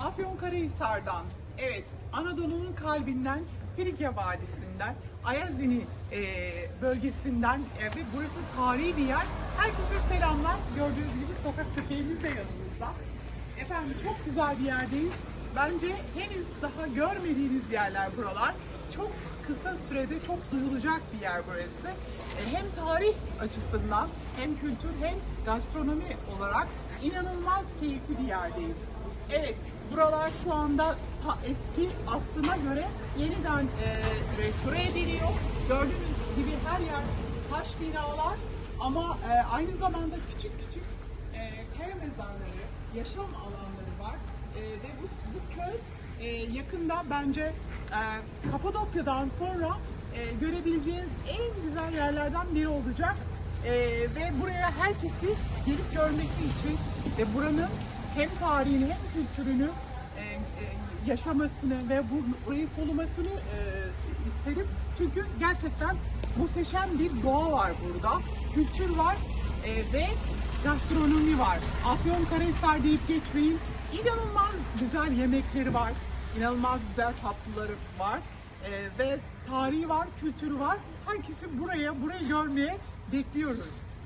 Afyonkarahisar'dan, evet Anadolu'nun kalbinden, Frikya Vadisi'nden, Ayazini e, bölgesinden e, ve burası tarihi bir yer. Herkese selamlar. Gördüğünüz gibi sokak köpeğimiz de yanımızda. Efendim çok güzel bir yerdeyiz. Bence henüz daha görmediğiniz yerler buralar. Çok kısa sürede çok duyulacak bir yer burası. E, Hem tarih açısından hem kültür hem gastronomi olarak inanılmaz keyifli bir yerdeyiz. Evet, buralar şu anda ta- eski aslına göre yeniden e, restore ediliyor. Gördüğünüz gibi her yer taş binalar ama e, aynı zamanda küçük küçük e, kaya mezarları, yaşam alanları var. E, ve bu, bu köy e, yakında bence e, Kapadokya'dan sonra e, görebileceğiniz en güzel yerlerden biri olacak. E, ve buraya herkesi gelip görmesi için ve buranın hem tarihini hem kültürünü e, e, yaşamasını ve bu burayı solumasını e, isterim. Çünkü gerçekten muhteşem bir doğa var burada. Kültür var e, ve gastronomi var. Afyonkarahisar deyip geçmeyin. İnanılmaz güzel yemekleri var. İnanılmaz güzel tatlıları var. E, ve tarihi var, kültürü var. Herkesi buraya, burayı görmeye bekliyoruz.